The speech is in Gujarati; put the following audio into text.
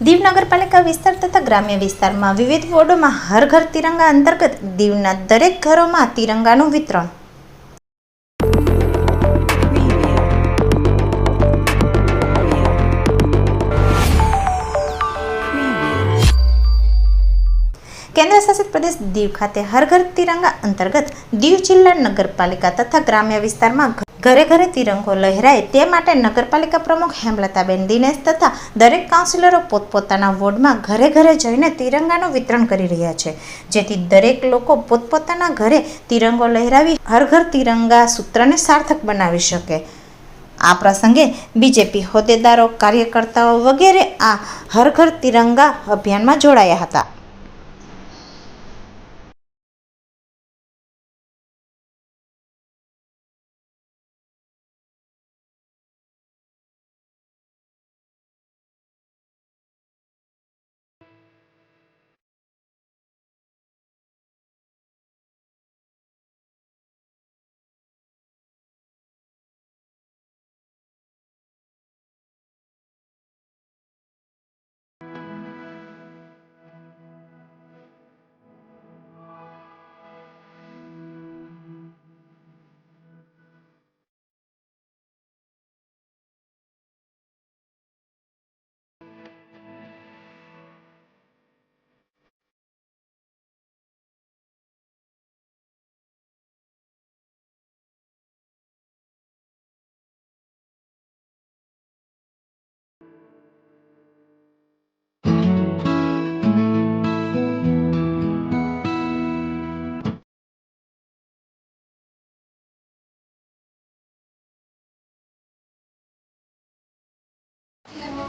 દીવ નગરપાલિકા વિસ્તાર તથા ગ્રામ્ય વિસ્તારમાં વિવિધ વોર્ડોમાં હર ઘર તિરંગા અંતર્ગત દીવના દરેક ઘરોમાં તિરંગાનું વિતરણ. કેન્દ્ર શાસિત પ્રદેશ દીવ ખાતે હર ઘર તિરંગા અંતર્ગત દીવ જિલ્લા નગરપાલિકા તથા ગ્રામ્ય વિસ્તારમાં ઘરે ઘરે તિરંગો લહેરાય તે માટે નગરપાલિકા પ્રમુખ હેમલતાબેન દિનેશ તથા દરેક કાઉન્સિલરો પોતપોતાના વોર્ડમાં ઘરે ઘરે જઈને તિરંગાનું વિતરણ કરી રહ્યા છે. જેથી દરેક લોકો પોતપોતાના ઘરે તિરંગો લહેરાવી હર ઘર તિરંગા સૂત્રને સાર્થક બનાવી શકે. આ પ્રસંગે બીજેપી હોદ્દેદારો, કાર્યકર્તાઓ વગેરે આ હર ઘર તિરંગા અભિયાનમાં જોડાયા હતા.